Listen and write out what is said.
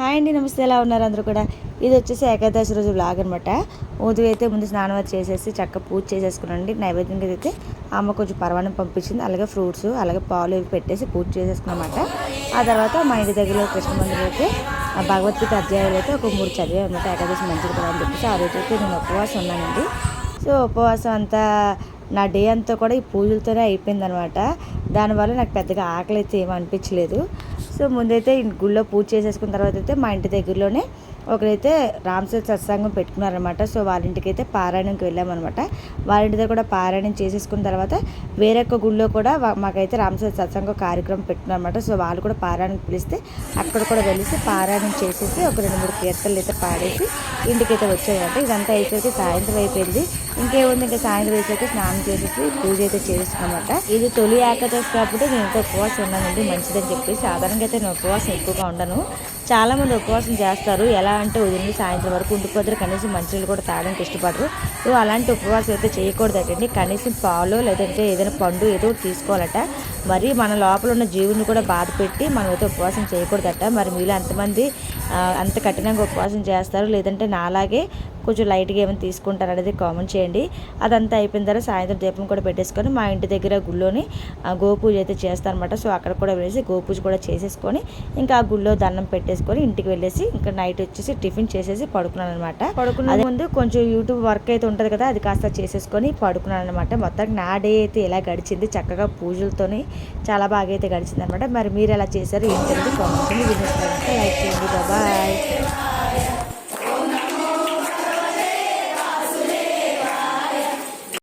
Hi అండి నమస్తే. ఎలా ఉన్నారు అందరూ కూడా? ఇది వచ్చేసి ఏకాదశి రోజు బ్లాగ్ అనమాట ఉదయం అయితే ముందు స్నానం అది చేసేసి చక్క పూజ చేసేసుకున్నాండి నైవేద్యంగా అయితే అమ్మ కొంచెం పర్వాణం పంపించింది. అలాగే ఫ్రూట్స్ అలాగే పాలు ఇవి పెట్టేసి పూజ చేసేసుకున్నమాట ఆ తర్వాత మా ఇంటి దగ్గరలో కృష్ణ మందిరం అయితే ఆ భగవద్గీత అధ్యాయాలు అయితే ఒక మూడు చదివే అనమాట ఏకాదశి మంచిది కదా అని చెప్పేసి ఆ రోజు అయితే నేను ఉపవాసం ఉన్నానండి. సో ఉపవాసం అంతా నా డే అంతా కూడా ఈ పూజలతోనే అయిపోయింది అనమాట దానివల్ల నాకు పెద్దగా ఆకలి అయితే ఏమీ అనిపించలేదు. సో ముందైతే గుళ్ళో పూజ చేసేసుకున్న తర్వాత అయితే మా ఇంటి దగ్గరలోనే ఒకరైతే రామసేత్ సత్సంగం పెట్టుకున్నారనమాట సో వాళ్ళ ఇంటికైతే అయితే పారాయణంకి వెళ్ళామన్నమాట. వాళ్ళ ఇంటి దగ్గర కూడా పారాయణం చేసేసుకున్న తర్వాత వేరొక గుళ్ళో కూడా మాకైతే రామసేత్ సత్సంగం కార్యక్రమం పెట్టుకున్నారనమాట సో వాళ్ళు కూడా పారాయణకు పిలిస్తే అక్కడ కూడా వెళ్ళేసి పారాయణం చేసేసి ఒక రెండు మూడు కీర్తనలు అయితే పాడేసి ఇంటికి అయితే వచ్చాయన్నమాట ఇదంతా అయిపోయి సాయంత్రం అయిపోయింది. ఇంకేముంది? ఇంకా సాయంత్రం అయితే స్నానం చేసేసి పూజ అయితే చేసేసుకున్నమాట ఇది తొలి ఏకాదశి కాబట్టి నేను ఇంకా ఉపవాసం ఉన్నానండి. మంచిదని చెప్పి సాధారణంగా అయితే నేను ఉపవాసం ఎక్కువగా ఉండను. చాలా మంది ఉపవాసం చేస్తారు. ఎలా అంటే ఉదయం సాయంత్రం వరకు ఉండిపోతారు కనీసం మంచినీళ్ళు కూడా తాగడానికి ఇష్టపడరు. సో అలాంటి ఉపవాసం అయితే చేయకూడదటండి. కనీసం పాలు లేదంటే ఏదైనా పండు ఏదో ఒకటి తీసుకోవాలట. మరి మన లోపల ఉన్న జీవుని కూడా బాధ పెట్టి మనం అయితే ఉపవాసం చేయకూడదట. మరి మీలో ఎంతమంది అంత కఠినంగా ఉపవాసం చేస్తారు లేదంటే నాలాగే కొంచెం లైట్గా ఏమైనా తీసుకుంటారు అనేది కామెంట్ చేయండి. అదంతా అయిపోయిన తర్వాత సాయంత్రం దీపం కూడా పెట్టేసుకొని మా ఇంటి దగ్గర గుళ్ళోని గోపూజ అయితే చేస్తారనమాట సో అక్కడ కూడా వెళ్ళేసి గోపూజ కూడా చేసేసుకొని ఇంకా ఆ గుళ్ళో దండం పెట్టేసుకొని ఇంటికి వెళ్ళేసి ఇంకా నైట్ వచ్చేసి టిఫిన్ చేసేసి పడుకున్నాను. అనమాట పడుకునే ముందు కొంచెం యూట్యూబ్ వర్క్ అయితే ఉంటుంది కదా అది కాస్త చేసేసుకొని పడుకున్నాను అనమాట మొత్తానికి నా డే అయితే ఇలా గడిచింది చక్కగా పూజలతోని చాలా బాగా అయితే గడిచింది అనమాట మరి మీరు ఎలా చేశారు ఏంటంటే కామెంట్ లైక్ చేయండి. బాయ్.